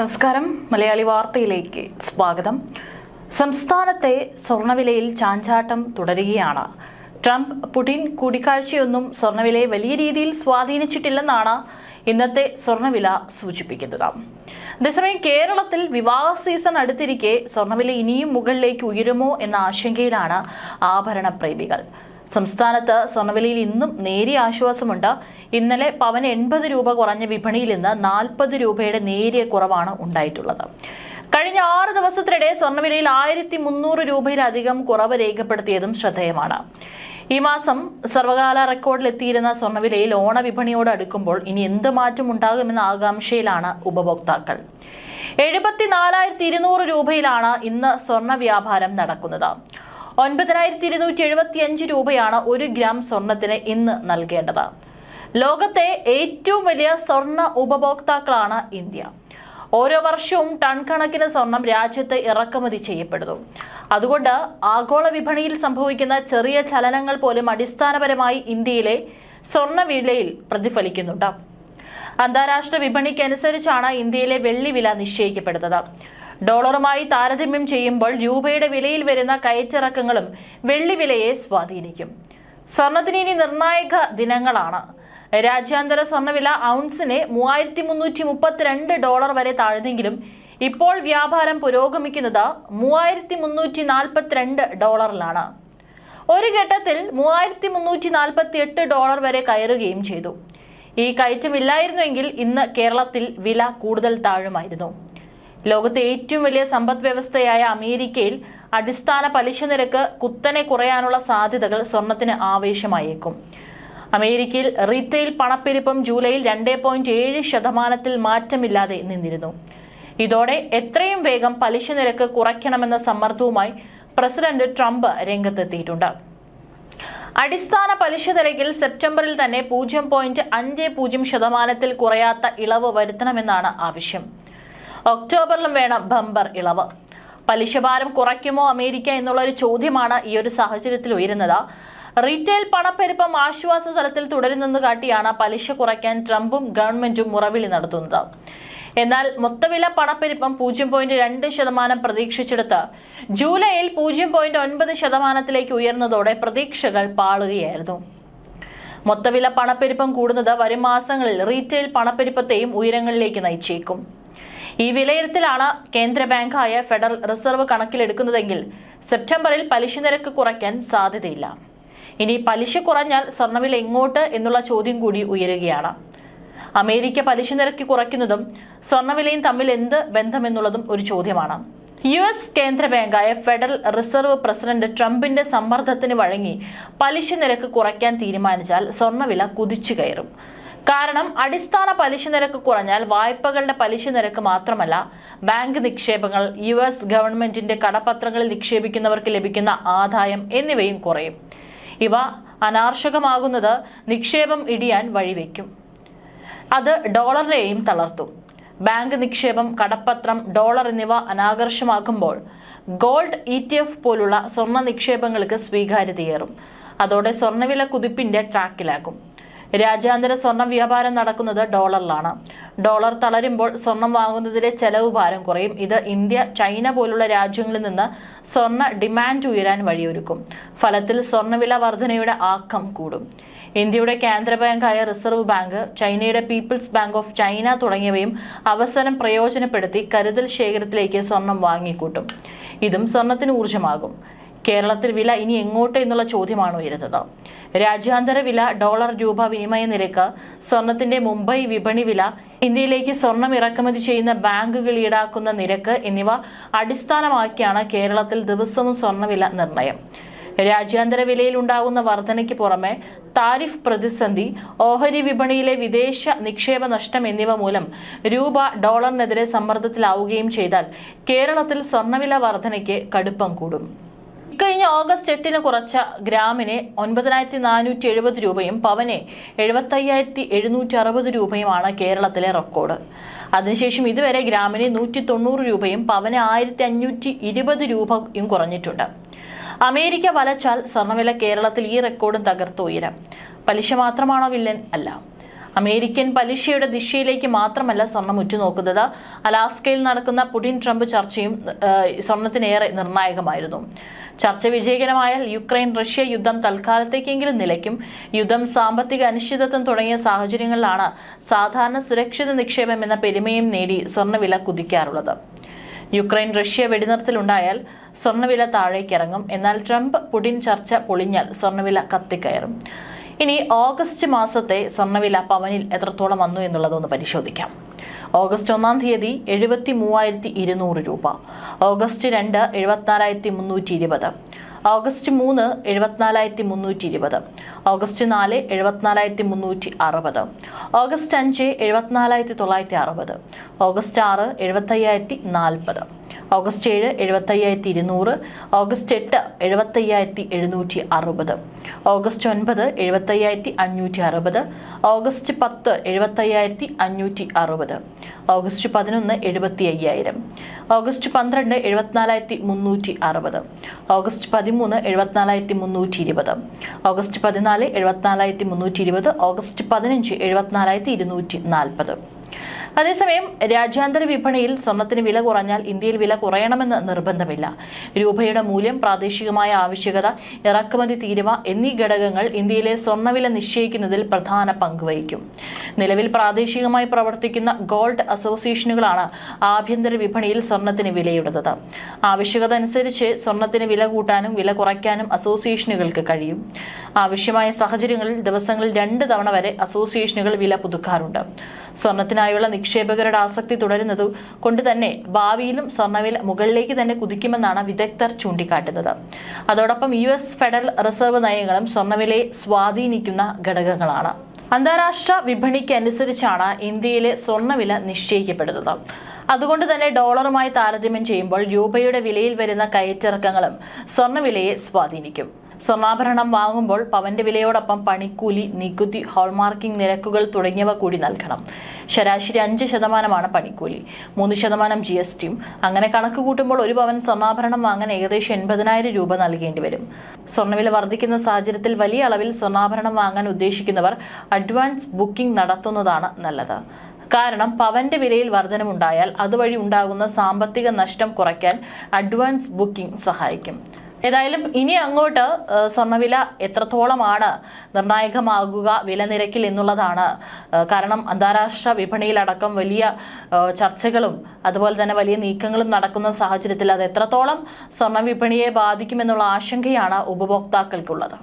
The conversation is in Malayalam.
നമസ്കാരം. മലയാളി വാർത്തയിലേക്ക് സ്വാഗതം. സംസ്ഥാനത്തെ സ്വർണവിലയിൽ ചാഞ്ചാട്ടം തുടരുകയാണ്. ട്രംപ് പുടിൻ കൂടിക്കാഴ്ചയൊന്നും സ്വർണവിലയെ വലിയ രീതിയിൽ സ്വാധീനിച്ചിട്ടില്ലെന്നാണ് ഇന്നത്തെ സ്വർണവില സൂചിപ്പിക്കുന്നത്. അതേസമയം കേരളത്തിൽ വിവാഹ സീസൺ അടുത്തിരിക്കെ സ്വർണവില ഇനിയും മുകളിലേക്ക് ഉയരുമോ എന്ന ആശങ്കയിലാണ് ആഭരണ പ്രേമികൾ. സംസ്ഥാനത്ത് സ്വർണവിലയിൽ ഇന്നും നേരിയ ആശ്വാസമുണ്ട്. ഇന്നലെ പവൻ എൺപത് രൂപ കുറഞ്ഞ വിപണിയിൽ നിന്ന് നാൽപ്പത് രൂപയുടെ നേരിയ കുറവാണ് ഉണ്ടായിട്ടുള്ളത്. കഴിഞ്ഞ ആറ് ദിവസത്തിനിടെ സ്വർണവിലയിൽ ആയിരത്തി മുന്നൂറ് രൂപയിലധികം കുറവ് രേഖപ്പെടുത്തിയതും ശ്രദ്ധേയമാണ്. ഈ മാസം സർവകാല റെക്കോർഡിലെത്തിയിരുന്ന സ്വർണവിലയിൽ ഓണവിപണിയോട് അടുക്കുമ്പോൾ ഇനി എന്ത് മാറ്റം ഉണ്ടാകുമെന്ന ആകാംക്ഷയിലാണ് ഉപഭോക്താക്കൾ. എഴുപത്തിനാലായിരത്തി ഇരുന്നൂറ് രൂപയിലാണ് ഇന്ന് സ്വർണ വ്യാപാരം നടക്കുന്നത്. ഒൻപതിനായിരത്തി ഇരുന്നൂറ്റി എഴുപത്തി അഞ്ച് രൂപയാണ് ഒരു ഗ്രാം സ്വർണത്തിന് ഇന്ന് നൽകേണ്ടത്. ലോകത്തെ ഏറ്റവും വലിയ സ്വർണ ഉപഭോക്താക്കളാണ് ഇന്ത്യ. ഓരോ വർഷവും ടൺ കണക്കിന് സ്വർണം രാജ്യത്ത് ഇറക്കുമതി ചെയ്യപ്പെടുന്നു. അതുകൊണ്ട് ആഗോള വിപണിയിൽ സംഭവിക്കുന്ന ചെറിയ ചലനങ്ങൾ പോലും അടിസ്ഥാനപരമായി ഇന്ത്യയിലെ സ്വർണ വിലയിൽ പ്രതിഫലിക്കുന്നുണ്ട്. അന്താരാഷ്ട്ര വിപണിക്കനുസരിച്ചാണ് ഇന്ത്യയിലെ വെള്ളി വില നിശ്ചയിക്കപ്പെടുന്നത്. ഡോളറുമായി താരതമ്യം ചെയ്യുമ്പോൾ രൂപയുടെ വിലയിൽ വരുന്ന കയറ്റിറക്കങ്ങളും വെള്ളി വിലയെ സ്വാധീനിക്കും. സ്വർണത്തിന് ഇനി നിർണായക ദിനങ്ങളാണ്. രാജ്യാന്തര സ്വർണവില ഔൺസിനെ മൂവായിരത്തി മുന്നൂറ്റി മുപ്പത്തിരണ്ട് ഡോളർ വരെ താഴ്ന്നെങ്കിലും ഇപ്പോൾ വ്യാപാരം പുരോഗമിക്കുന്നത് മൂവായിരത്തി മുന്നൂറ്റി നാൽപ്പത്തിരണ്ട് ഡോളറിലാണ്. ഒരു ഘട്ടത്തിൽ മൂവായിരത്തി മുന്നൂറ്റി നാൽപ്പത്തി എട്ട് ഡോളർ വരെ കയറുകയും ചെയ്തു. ഈ കയറ്റമില്ലായിരുന്നുവെങ്കിൽ ഇന്ന് കേരളത്തിൽ വില കൂടുതൽ താഴുമായിരുന്നു. ലോകത്തെ ഏറ്റവും വലിയ സമ്പദ് വ്യവസ്ഥയായ അമേരിക്കയിൽ അടിസ്ഥാന പലിശ നിരക്ക് കുത്തനെ കുറയാനുള്ള സാധ്യതകൾ സ്വർണത്തിന് ആവേശമായേക്കും. അമേരിക്കയിൽ റീറ്റെയിൽ പണപ്പെരുപ്പം ജൂലൈയിൽ രണ്ടേ പോയിന്റ് ഏഴ് ശതമാനത്തിൽ മാറ്റമില്ലാതെ നിന്നിരുന്നു. ഇതോടെ എത്രയും വേഗം പലിശ നിരക്ക് കുറയ്ക്കണമെന്ന സമ്മർദ്ദവുമായി പ്രസിഡന്റ് ട്രംപ് രംഗത്തെത്തിയിട്ടുണ്ട്. അടിസ്ഥാന പലിശ നിരക്കിൽ സെപ്റ്റംബറിൽ തന്നെ പൂജ്യം പോയിന്റ് അഞ്ച് പൂജ്യം ശതമാനത്തിൽ കുറയാത്ത ഇളവ് വരുത്തണമെന്നാണ് ആവശ്യം. ഒക്ടോബറിലും വേണം ബമ്പർ ഇളവ്. പലിശഭാരം കുറയ്ക്കുമോ അമേരിക്ക എന്നുള്ള ഒരു ചോദ്യമാണ് ഈ ഒരു സാഹചര്യത്തിൽ ഉയരുന്നത്. റീറ്റെയിൽ പണപ്പെരുപ്പം ആശ്വാസ തലത്തിൽ തുടരുന്നെന്ന് കാട്ടിയാണ് പലിശ കുറയ്ക്കാൻ ട്രംപും ഗവൺമെന്റും മുറവിളി നടത്തുന്നത്. എന്നാൽ മൊത്തവില പണപ്പെരുപ്പം പൂജ്യം പോയിന്റ് രണ്ട് ശതമാനം പ്രതീക്ഷിച്ചെടുത്ത് ജൂലൈയിൽ പൂജ്യം പോയിന്റ് ഒൻപത് ശതമാനത്തിലേക്ക് ഉയർന്നതോടെ പ്രതീക്ഷകൾ പാളുകയായിരുന്നു. മൊത്തവില പണപ്പെരുപ്പം കൂടുന്നത് വരും മാസങ്ങളിൽ റീറ്റെയിൽ പണപ്പെരുപ്പത്തെയും ഉയരങ്ങളിലേക്ക് നയിച്ചേക്കും. ഈ വിലയിരുത്തലാണ് കേന്ദ്ര ബാങ്കായ ഫെഡറൽ റിസർവ് കണക്കിലെടുക്കുന്നതെങ്കിൽ സെപ്റ്റംബറിൽ പലിശ നിരക്ക് കുറയ്ക്കാൻ സാധ്യതയില്ല. ഇനി പലിശ കുറഞ്ഞാൽ സ്വർണവില എങ്ങോട്ട് എന്നുള്ള ചോദ്യം കൂടി ഉയരുകയാണ്. അമേരിക്ക പലിശ നിരക്ക് കുറയ്ക്കുന്നതും സ്വർണവിലയും തമ്മിൽ എന്ത് ബന്ധമെന്നുള്ളതും ഒരു ചോദ്യമാണ്. യു എസ് കേന്ദ്ര ബാങ്കായ ഫെഡറൽ റിസർവ് പ്രസിഡന്റ് ട്രംപിന്റെ സമ്മർദ്ദത്തിന് വഴങ്ങി പലിശ നിരക്ക് കുറയ്ക്കാൻ തീരുമാനിച്ചാൽ സ്വർണവില കുതിച്ചു കയറും. കാരണം അടിസ്ഥാന പലിശ നിരക്ക് കുറഞ്ഞാൽ വായ്പകളുടെ പലിശ നിരക്ക് മാത്രമല്ല ബാങ്ക് നിക്ഷേപങ്ങൾ യു എസ് ഗവൺമെന്റിന്റെ കടപത്രങ്ങളിൽ നിക്ഷേപിക്കുന്നവർക്ക് ലഭിക്കുന്ന ആദായം എന്നിവയും കുറയും. ഇവ അനാർഷകമാകുന്നത് നിക്ഷേപം ഇടിയാൻ വഴിവെക്കും. അത് ഡോളറിനെയും തളർത്തും. ബാങ്ക് നിക്ഷേപം കടപ്പത്രം ഡോളർ എന്നിവ അനാകർഷമാക്കുമ്പോൾ ഗോൾഡ് ഇ ടി എഫ് പോലുള്ള സ്വർണ നിക്ഷേപങ്ങൾക്ക് സ്വീകാര്യതയേറും. അതോടെ സ്വർണവില കുതിപ്പിന്റെ ട്രാക്കിലാകും. രാജ്യാന്തര സ്വർണ വ്യാപാരം നടക്കുന്നത് ഡോളറിലാണ്. ഡോളർ തളരുമ്പോൾ സ്വർണം വാങ്ങുന്നതിലെ ചെലവ് ഭാരം കുറയും. ഇത് ഇന്ത്യ ചൈന പോലുള്ള രാജ്യങ്ങളിൽ നിന്ന് സ്വർണ ഡിമാൻഡ് ഉയരാൻ വഴിയൊരുക്കും. ഫലത്തിൽ സ്വർണവില വർധനയുടെ ആക്കം കൂടും. ഇന്ത്യയുടെ കേന്ദ്ര ബാങ്കായ റിസർവ് ബാങ്ക് ചൈനയുടെ പീപ്പിൾസ് ബാങ്ക് ഓഫ് ചൈന തുടങ്ങിയവയും അവസരം പ്രയോജനപ്പെടുത്തി കരുതൽ ശേഖരത്തിലേക്ക് സ്വർണം വാങ്ങിക്കൂട്ടും. ഇതും സ്വർണത്തിന് ഊർജമാകും. കേരളത്തിൽ വില ഇനി എങ്ങോട്ട് എന്നുള്ള ചോദ്യമാണ് ഉയരുന്നത്. രാജ്യാന്തര വില ഡോളർ രൂപ വിനിമയ നിരക്ക് സ്വർണത്തിന്റെ മുംബൈ വിപണി വില ഇന്ത്യയിലേക്ക് സ്വർണം ഇറക്കുമതി ചെയ്യുന്ന ബാങ്കുകൾ ഈടാക്കുന്ന നിരക്ക് എന്നിവ അടിസ്ഥാനമാക്കിയാണ് കേരളത്തിൽ ദിവസവും സ്വർണവില നിർണയം. രാജ്യാന്തര വിലയിൽ ഉണ്ടാകുന്ന വർധനയ്ക്ക് പുറമെ താരിഫ് പ്രതിസന്ധി ഓഹരി വിപണിയിലെ വിദേശ നിക്ഷേപ നഷ്ടം എന്നിവ മൂലം രൂപ ഡോളറിനെതിരെ സമ്മർദ്ദത്തിലാവുകയും ചെയ്താൽ കേരളത്തിൽ സ്വർണവില വർധനയ്ക്ക് കടുപ്പം കൂടും. ഇക്കഴിഞ്ഞ ഓഗസ്റ്റ് എട്ടിന് കുറച്ച ഗ്രാമിന് ഒൻപതിനായിരത്തി നാനൂറ്റി എഴുപത് രൂപയും പവന് എഴുപത്തയ്യായിരത്തി എഴുന്നൂറ്റി അറുപത് രൂപയുമാണ് കേരളത്തിലെ റെക്കോർഡ്. അതിനുശേഷം ഇതുവരെ ഗ്രാമിന് നൂറ്റി തൊണ്ണൂറ് രൂപയും പവന് ആയിരത്തി അഞ്ഞൂറ്റി ഇരുപത് രൂപയും കുറഞ്ഞിട്ടുണ്ട്. അമേരിക്ക വലച്ചാൽ സ്വർണവില കേരളത്തിൽ ഈ റെക്കോർഡും തകർത്തുയരാം പലിശ മാത്രമാണോ വില്ലൻ? അല്ല. അമേരിക്കൻ പലിശയുടെ ദിശയിലേക്ക് മാത്രമല്ല സ്വർണം ഉറ്റുനോക്കുന്നത്. അലാസ്കയിൽ നടക്കുന്ന പുടിൻ ട്രംപ് ചർച്ചയും സ്വർണത്തിനേറെ നിർണായകമായിരുന്നു. ചർച്ച വിജയകരമായാൽ യുക്രൈൻ റഷ്യ യുദ്ധം തൽക്കാലത്തേക്കെങ്കിലും നിലയ്ക്കും. യുദ്ധം സാമ്പത്തിക അനിശ്ചിതത്വം തുടങ്ങിയ സാഹചര്യങ്ങളിലാണ് സാധാരണ സുരക്ഷിത നിക്ഷേപം എന്ന പെരുമയും നേടി സ്വർണവില കുതിക്കാറുള്ളത്. യുക്രൈൻ റഷ്യ വെടിനിർത്തലുണ്ടായാൽ സ്വർണവില താഴേക്കിറങ്ങും. എന്നാൽ ട്രംപ് പുടിൻ ചർച്ച പൊളിഞ്ഞാൽ സ്വർണവില കത്തിക്കയറും. ഇനി ഓഗസ്റ്റ് മാസത്തെ സ്വർണവില പവനിൽ എത്രത്തോളം വന്നു എന്നുള്ളതൊന്ന് പരിശോധിക്കാം. ഓഗസ്റ്റ് ഒന്നാം തീയതി എഴുപത്തി മൂവായിരത്തി ഇരുന്നൂറ് രൂപ. ഓഗസ്റ്റ് രണ്ട് എഴുപത്തിനാലായിരത്തി മുന്നൂറ്റി ഇരുപത്. ഓഗസ്റ്റ് മൂന്ന് എഴുപത്തിനാലായിരത്തി മുന്നൂറ്റി ഇരുപത്. ഓഗസ്റ്റ് നാല് എഴുപത്തിനാലായിരത്തി മുന്നൂറ്റി അറുപത്. ഓഗസ്റ്റ് അഞ്ച് എഴുപത്തിനാലായിരത്തി തൊള്ളായിരത്തി അറുപത്. ഓഗസ്റ്റ് ആറ് എഴുപത്തയ്യായിരത്തി നാൽപ്പത്. ഓഗസ്റ്റ് ഏഴ് എഴുപത്തയ്യായിരത്തി ഇരുന്നൂറ് ഓഗസ്റ്റ് എട്ട് എഴുപത്തയ്യായിരത്തി എഴുന്നൂറ്റി അറുപത് ഓഗസ്റ്റ് ഒൻപത് എഴുപത്തയ്യായിരത്തി അഞ്ഞൂറ്റി അറുപത് ഓഗസ്റ്റ് പത്ത് എഴുപത്തയ്യായിരത്തി അഞ്ഞൂറ്റി അറുപത് ഓഗസ്റ്റ് പതിനൊന്ന് എഴുപത്തി അയ്യായിരം ഓഗസ്റ്റ് പന്ത്രണ്ട് എഴുപത്തിനാലായിരത്തി മുന്നൂറ്റി അറുപത് ഓഗസ്റ്റ് പതിമൂന്ന് എഴുപത്തിനാലായിരത്തി മുന്നൂറ്റി ഇരുപത് ഓഗസ്റ്റ് പതിനാല് എഴുപത്തിനാലായിരത്തി മുന്നൂറ്റി ഇരുപത് ഓഗസ്റ്റ് പതിനഞ്ച് എഴുപത്തിനാലായിരത്തി ഇരുന്നൂറ്റി നാൽപ്പത്. അതേസമയം രാജ്യാന്തര വിപണിയിൽ സ്വർണത്തിന് വില കുറഞ്ഞാൽ ഇന്ത്യയിൽ വില കുറയണമെന്ന് നിർബന്ധമില്ല. രൂപയുടെ മൂല്യം പ്രാദേശികമായ ആവശ്യകത ഇറക്കുമതി തീരുവ എന്നീ ഘടകങ്ങൾ ഇന്ത്യയിലെ സ്വർണവില നിശ്ചയിക്കുന്നതിൽ പ്രധാന പങ്കുവഹിക്കും നിലവിൽ പ്രാദേശികമായി പ്രവർത്തിക്കുന്ന ഗോൾഡ് അസോസിയേഷനുകളാണ് ആഭ്യന്തര വിപണിയിൽ സ്വർണത്തിന് വിലയിടുന്നത്. ആവശ്യകത അനുസരിച്ച് സ്വർണത്തിന് വില കൂട്ടാനും വില കുറയ്ക്കാനും അസോസിയേഷനുകൾക്ക് കഴിയും. ആവശ്യമായ സാഹചര്യങ്ങളിൽ ദിവസങ്ങളിൽ രണ്ട് തവണ വരെ അസോസിയേഷനുകൾ വില പുതുക്കാറുണ്ട്. സ്വർണത്തിനായുള്ള നിക്ഷേപകരുടെ ആസക്തി തുടരുന്നത് കൊണ്ട് തന്നെ ഭാവിയിലും സ്വർണവില മുകളിലേക്ക് തന്നെ കുതിക്കുമെന്നാണ് വിദഗ്ധർ ചൂണ്ടിക്കാട്ടുന്നത്. അതോടൊപ്പം യു എസ് ഫെഡറൽ റിസർവ് നയങ്ങളും സ്വർണവിലയെ സ്വാധീനിക്കുന്ന ഘടകങ്ങളാണ്. അന്താരാഷ്ട്ര വിപണിക്ക് അനുസരിച്ചാണ് ഇന്ത്യയിലെ സ്വർണവില നിശ്ചയിക്കപ്പെടുന്നത്. അതുകൊണ്ട് തന്നെ ഡോളറുമായി താരതമ്യം ചെയ്യുമ്പോൾ രൂപയുടെ വിലയിൽ വരുന്ന കയറ്റിറക്കങ്ങളും സ്വർണവിലയെ സ്വാധീനിക്കും. സ്വർണാഭരണം വാങ്ങുമ്പോൾ പവന്റെ വിലയോടൊപ്പം പണിക്കൂലി നികുതി ഹോൾമാർക്കിംഗ് നിരക്കുകൾ തുടങ്ങിയവ കൂടി നൽകണം. ശരാശരി അഞ്ച് ശതമാനമാണ് പണിക്കൂലി. മൂന്ന് ശതമാനം ജി എസ് ടിയും അങ്ങനെ കണക്ക് കൂട്ടുമ്പോൾ ഒരു പവൻ സ്വർണാഭരണം വാങ്ങാൻ ഏകദേശം എൺപതിനായിരം രൂപ നൽകേണ്ടി വരും. സ്വർണവില വർദ്ധിക്കുന്ന സാഹചര്യത്തിൽ വലിയ അളവിൽ സ്വർണാഭരണം വാങ്ങാൻ ഉദ്ദേശിക്കുന്നവർ അഡ്വാൻസ് ബുക്കിംഗ് നടത്തുന്നതാണ് നല്ലത്. കാരണം പവന്റെ വിലയിൽ വർധനമുണ്ടായാൽ അതുവഴി ഉണ്ടാകുന്ന സാമ്പത്തിക നഷ്ടം കുറയ്ക്കാൻ അഡ്വാൻസ് ബുക്കിംഗ് സഹായിക്കും. ഏതായാലും ഇനി അങ്ങോട്ട് സ്വർണവില എത്രത്തോളമാണ് നിർണായകമാകുക വില നിരക്കിൽ എന്നുള്ളതാണ് കാരണം അന്താരാഷ്ട്ര വിപണിയിലടക്കം വലിയ ചർച്ചകളും അതുപോലെ തന്നെ വലിയ നീക്കങ്ങളും നടക്കുന്ന സാഹചര്യത്തിൽ അത് എത്രത്തോളം സ്വർണ വിപണിയെ ബാധിക്കുമെന്നുള്ള ആശങ്കയാണ് ഉപഭോക്താക്കൾക്കുള്ളത്.